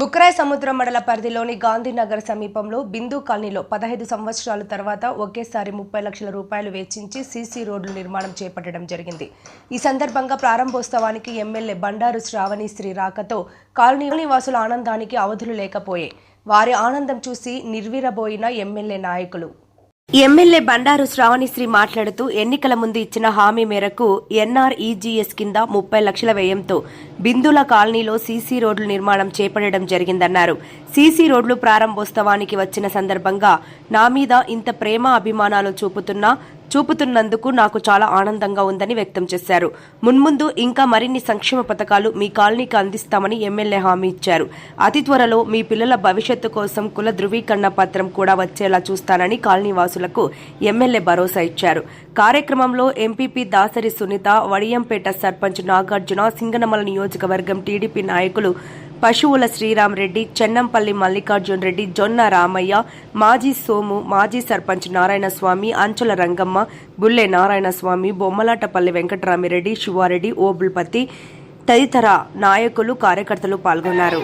బుక్రాయ్ సముద్ర మండల పరిధిలోని గాంధీనగర్ సమీపంలో బిందు కాలనీలో పదహైదు సంవత్సరాల తర్వాత ఒకేసారి ముప్పై లక్షల రూపాయలు వెచ్చించి సీసీ రోడ్లు నిర్మాణం చేపట్టడం జరిగింది. ఈ సందర్భంగా ప్రారంభోత్సవానికి ఎమ్మెల్యే బండారు శ్రావణి శ్రీ రాకతో కాలనీ నివాసుల ఆనందానికి అవధులు లేకపోయే వారి ఆనందం చూసి నిర్వీరబోయిన ఎమ్మెల్యే నాయకులు. ఎమ్మెల్యే బండారు శ్రావణిశ్రీ మాట్లాడుతూ ఎన్నికల ముందు ఇచ్చిన హామీ మేరకు ఎన్ఆర్ఈజీఎస్ కింద ముప్పై లక్షల వ్యయంతో బిందుల కాలనీలో సీసీ రోడ్లు నిర్మాణం చేపట్టడం జరిగిందన్నారు. సీసీ రోడ్లు ప్రారంభోత్సవానికి వచ్చిన సందర్భంగా నా మీద ఇంత ప్రేమ అభిమానాలు చూపుతున్నా చూపుతున్నందుకు నాకు చాలా ఆనందంగా ఉందని వ్యక్తం చేశారు. మున్ముందు ఇంకా మరిన్ని సంక్షేమ పథకాలు మీ కాలనీకి అందిస్తామని ఎమ్మెల్యే హామీ ఇచ్చారు. అతి త్వరలో మీ పిల్లల భవిష్యత్తు కోసం కుల ధృవీకరణ పత్రం కూడా వచ్చేలా చూస్తానని కాలనీ వాసులకు ఎమ్మెల్యే భరోసా ఇచ్చారు. కార్యక్రమంలో ఎంపీపీ దాసరి సునీత వడియంపేట సర్పంచ్ నాగార్జున సింగనమల నియోజకవర్గం టీడీపీ నాయకులు పశువుల శ్రీరామరెడ్డి చెన్నంపల్లి మల్లికార్జున్ రెడ్డి జొన్న రామయ్య మాజీ సోము మాజీ సర్పంచ్ నారాయణస్వామి అంచుల రంగమ్మ బుల్లె నారాయణస్వామి బొమ్మలాటపల్లి వెంకటరామిరెడ్డి శివారెడ్డి ఓబుల్పతి తదితర నాయకులు కార్యకర్తలు పాల్గొన్నారు.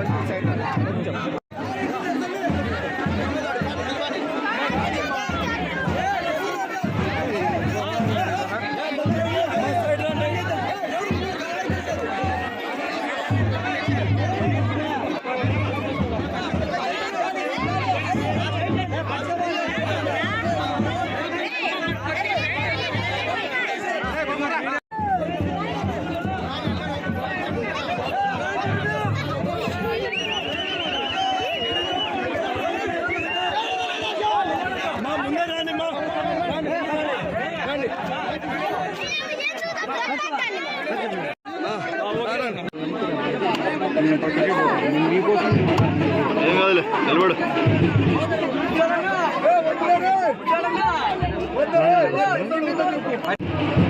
我就在等你等你等你给我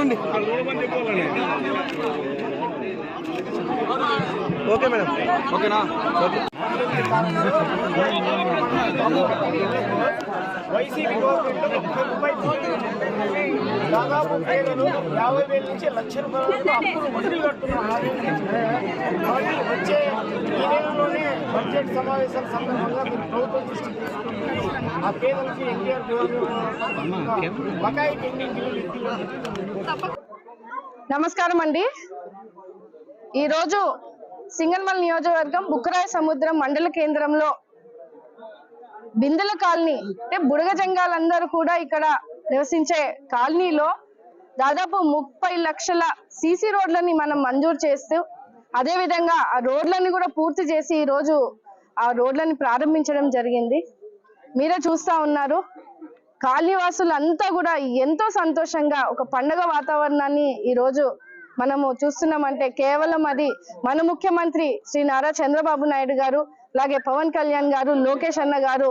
చూడండి ఓకే మేడం. ఓకేనా? ఓకే. YCP government. దాదాపు పేదలు యాభై వేల నుంచి లక్ష రూపాయల వరకు అప్పులు వసూలు కడుతున్నారు. కాబట్టి వచ్చే ఈ నెలలోనే బడ్జెట్ సమావేశాల సందర్భంగా మీరు ప్రభుత్వం దృష్టికి తీసుకుని ఆ పేదలకి ఎన్టీఆర్ బకాయి పెండింగ్ నమస్కారం అండి. ఈరోజు సింగన్మల్ నియోజకవర్గం బుక్కరాయ సముద్రం మండల కేంద్రంలో బిందుల కాలనీ అంటే బుడగ జంగాలందరూ కూడా ఇక్కడ నివసించే కాలనీలో దాదాపు ముప్పై లక్షల సీసీ రోడ్లని మనం మంజూరు చేస్తూ అదే విధంగా ఆ రోడ్లని కూడా పూర్తి చేసి ఈరోజు ఆ రోడ్లని ప్రారంభించడం జరిగింది. మీరే చూస్తా ఉన్నారు. కాలనీవాసులంతా కూడా ఎంతో సంతోషంగా ఒక పండగ వాతావరణాన్ని ఈ రోజు మనము చూస్తున్నామంటే కేవలం అది మన ముఖ్యమంత్రి శ్రీ నారా చంద్రబాబు నాయుడు గారు అలాగే పవన్ కళ్యాణ్ గారు లోకేష్ అన్న గారు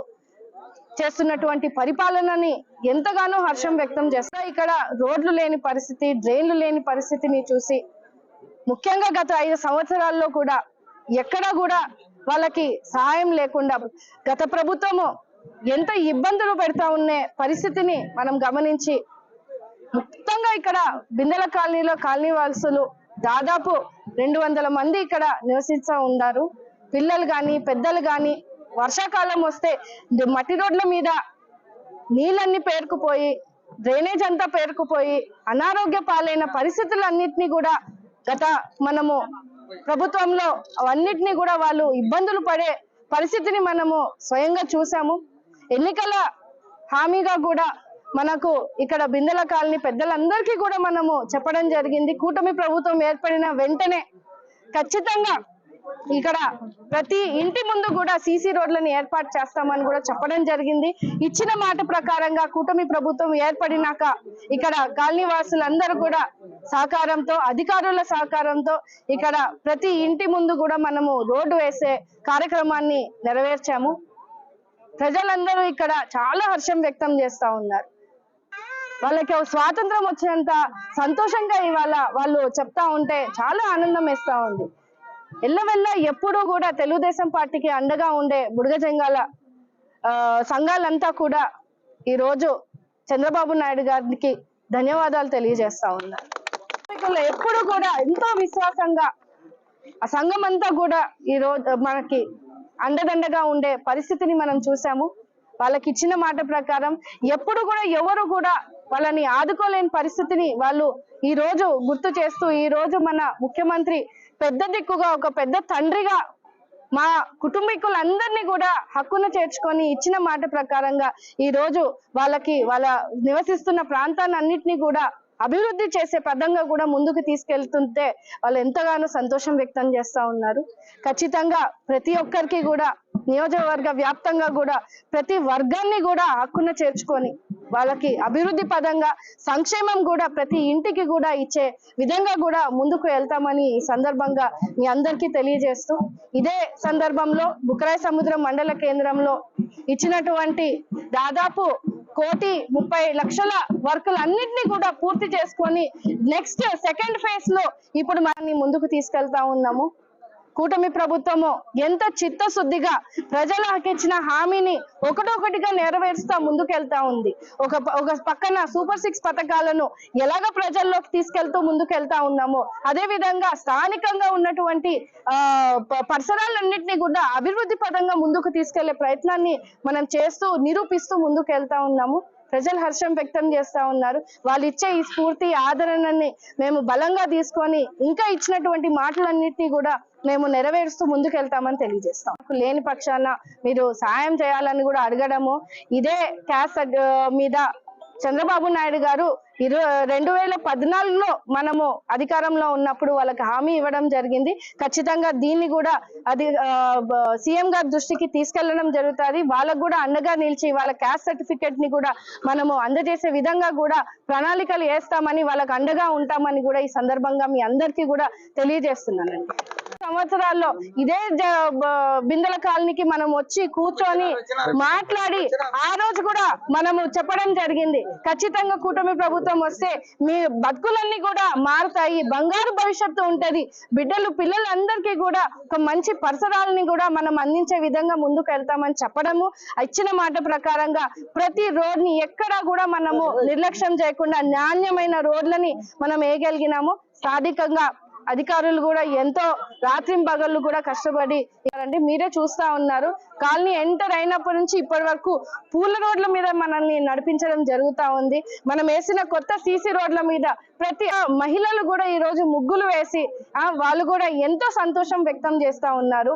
చేస్తున్నటువంటి పరిపాలనని ఎంతగానో హర్షం వ్యక్తం చేస్తా. ఇక్కడ రోడ్లు లేని పరిస్థితి డ్రైన్లు లేని పరిస్థితిని చూసి ముఖ్యంగా గత ఐదు సంవత్సరాల్లో కూడా ఎక్కడా కూడా వాళ్ళకి సహాయం లేకుండా గత ప్రభుత్వము ఎంత ఇబ్బందులు పెడతా ఉండే పరిస్థితిని మనం గమనించి మొత్తంగా ఇక్కడ బిందెల కాలనీలో కాలనీ వాసులు దాదాపు రెండు వందల మంది ఇక్కడ నివసిస్తూ ఉన్నారు. పిల్లలు కానీ పెద్దలు కానీ వర్షాకాలం వస్తే మట్టి రోడ్ల మీద నీళ్ళన్నీ పేరుకుపోయి డ్రైనేజ్ అంతా పేరుకుపోయి అనారోగ్య పాలైన పరిస్థితులన్నింటినీ కూడా గత మనము ప్రభుత్వంలో అవన్నిటినీ కూడా వాళ్ళు ఇబ్బందులు పడే పరిస్థితిని మనము స్వయంగా చూసాము ఎన్నికల హామీగా కూడా మనకు ఇక్కడ బిందెల కాలనీ పెద్దలందరికీ కూడా మనము చెప్పడం జరిగింది. కూటమి ప్రభుత్వం ఏర్పడిన వెంటనే ఖచ్చితంగా ఇక్కడ ప్రతి ఇంటి ముందు కూడా సీసీ రోడ్లను ఏర్పాటు చేస్తామని కూడా చెప్పడం జరిగింది. ఇచ్చిన మాట ప్రకారంగా కూటమి ప్రభుత్వం ఏర్పడినాక ఇక్కడ కాలనీ వాసులందరూ కూడా సహకారంతో అధికారుల సహకారంతో ఇక్కడ ప్రతి ఇంటి ముందు కూడా మనము రోడ్డు వేసే కార్యక్రమాన్ని నెరవేర్చాము. ప్రజలందరూ ఇక్కడ చాలా హర్షం వ్యక్తం చేస్తా ఉన్నారు. వాళ్ళకి స్వాతంత్రం వచ్చినంత సంతోషంగా ఇవాళ వాళ్ళు చెప్తా ఉంటే చాలా ఆనందం వేస్తా ఉంది. ఎల్లవెల్ల ఎప్పుడూ కూడా తెలుగుదేశం పార్టీకి అండగా ఉండే బుడగ జంగాల సంఘాలంతా కూడా ఈ రోజు చంద్రబాబు నాయుడు గారికి ధన్యవాదాలు తెలియజేస్తా ఉన్నారు ఎప్పుడు కూడా ఎంతో విశ్వాసంగా ఆ సంఘం అంతా కూడా ఈ రోజు మనకి అండదండగా ఉండే పరిస్థితిని మనం చూసాము. వాళ్ళకి ఇచ్చిన మాట ప్రకారం ఎప్పుడు కూడా ఎవరు కూడా వాళ్ళని ఆదుకోలేని పరిస్థితిని వాళ్ళు ఈ రోజు గుర్తు చేస్తూ ఈ రోజు మన ముఖ్యమంత్రి పెద్ద దిక్కుగా ఒక పెద్ద తండ్రిగా మా కుటుంబీకులందరినీ కూడా హక్కును చేర్చుకొని ఇచ్చిన మాట ప్రకారంగా ఈ రోజు వాళ్ళకి వాళ్ళ నివసిస్తున్న ప్రాంతాన్ని కూడా అభివృద్ధి చేసే పదంగా కూడా ముందుకు తీసుకెళ్తుంటే వాళ్ళు ఎంతగానో సంతోషం వ్యక్తం చేస్తా ఉన్నారు. ఖచ్చితంగా ప్రతి ఒక్కరికి కూడా నియోజకవర్గ వ్యాప్తంగా కూడా ప్రతి వర్గాన్ని కూడా హక్కున చేర్చుకొని వాళ్ళకి అభివృద్ధి పదంగా సంక్షేమం కూడా ప్రతి ఇంటికి కూడా ఇచ్చే విధంగా కూడా ముందుకు వెళ్తామని ఈ సందర్భంగా మీ అందరికీ తెలియజేస్తూ ఇదే సందర్భంలో బుకరాయి సముద్రం మండల కేంద్రంలో ఇచ్చినటువంటి దాదాపు కోటి ముప్పై లక్షల వర్కులు అన్నింటినీ కూడా పూర్తి చేసుకొని నెక్స్ట్ సెకండ్ ఫేజ్లో ఇప్పుడు మనని ముందుకు తీసుకెళ్తా ఉన్నాము. కూటమి ప్రభుత్వము ఎంత చిత్తశుద్ధిగా ప్రజలకు ఇచ్చిన హామీని ఒకటొకటిగా నెరవేరుస్తా ముందుకెళ్తా ఉంది. ఒక ఒక పక్కన సూపర్ సిక్స్ పథకాలను ఎలాగ ప్రజల్లోకి తీసుకెళ్తూ ముందుకెళ్తా ఉన్నామో అదే విధంగా స్థానికంగా ఉన్నటువంటి ఆ ప- పరిసరాలన్నింటినీ కూడా అభివృద్ధి పదంగా ముందుకు తీసుకెళ్ళే ప్రయత్నాన్ని మనం చేస్తూ నిరూపిస్తూ ముందుకెళ్తా ఉన్నాము. ప్రజలు హర్షం వ్యక్తం చేస్తా ఉన్నారు. వాళ్ళు ఇచ్చే ఈ స్ఫూర్తి ఆదరణని మేము బలంగా తీసుకొని ఇంకా ఇచ్చినటువంటి మాటలన్నిటినీ కూడా మేము నెరవేరుస్తూ ముందుకెళ్తామని తెలియజేస్తాం. లేని పక్షాన మీరు సాయం చేయాలని కూడా అడగడము ఇదే క్యాస్ మీద చంద్రబాబు నాయుడు గారు ఇరు రెండు వేల పద్నాలుగులో మనము అధికారంలో ఉన్నప్పుడు వాళ్ళకి హామీ ఇవ్వడం జరిగింది. ఖచ్చితంగా దీన్ని కూడా అది సీఎం గారి దృష్టికి తీసుకెళ్ళడం జరుగుతుంది. వాళ్ళకు కూడా అండగా నిలిచి వాళ్ళ క్యాస్ట్ సర్టిఫికెట్ని కూడా మనము అందజేసే విధంగా కూడా ప్రణాళికలు వేస్తామని వాళ్ళకు అండగా ఉంటామని కూడా ఈ సందర్భంగా మీ అందరికీ కూడా తెలియజేస్తున్నానండి. సంవత్సరాల్లో ఇదే బిందెల కాలనీకి మనం వచ్చి కూర్చొని మాట్లాడి ఆ రోజు కూడా మనము చెప్పడం జరిగింది. ఖచ్చితంగా కూటమి ప్రభుత్వం వస్తే మీ బతుకులన్నీ కూడా మారుతాయి. బంగారు భవిష్యత్తు ఉంటది. బిడ్డలు పిల్లలందరికీ కూడా ఒక మంచి పరిసరాలని కూడా మనం అందించే విధంగా ముందుకు వెళ్తామని చెప్పడము ఇచ్చిన మాట ప్రకారంగా ప్రతి రోడ్ని ఎక్కడా కూడా మనము నిర్లక్ష్యం చేయకుండా నాణ్యమైన రోడ్లని మనం వేయగలిగినాము. స్థానికంగా అధికారులు కూడా ఎంతో రాత్రింబగళ్ళు కూడా కష్టపడి అంటే మీరే చూస్తా ఉన్నారు. కాలనీ ఎంటర్ అయినప్పటి నుంచి ఇప్పటి వరకు పూల రోడ్ల మీద మనల్ని నడిపించడం జరుగుతా ఉంది. మనం వేసిన కొత్త సీసీ రోడ్ల మీద ప్రతి ఆ, మహిళలు కూడా ఈ రోజు ముగ్గులు వేసి వాళ్ళు కూడా ఎంతో సంతోషం వ్యక్తం చేస్తా ఉన్నారు.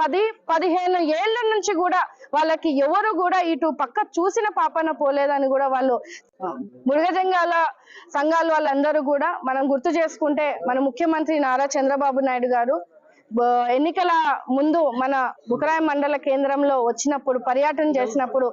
పది పదిహేను ఏళ్ళ నుంచి కూడా వాళ్ళకి ఎవరు కూడా ఇటు పక్క చూసిన పాపన పోలేదని కూడా వాళ్ళు మృగజంగాల సంఘాలు వాళ్ళందరూ కూడా మనం గుర్తు చేసుకుంటే మన ముఖ్యమంత్రి నారా చంద్రబాబు నాయుడు గారు ఎన్నికల ముందు మన బుకరాయ మండల కేంద్రంలో వచ్చినప్పుడు పర్యటన చేసినప్పుడు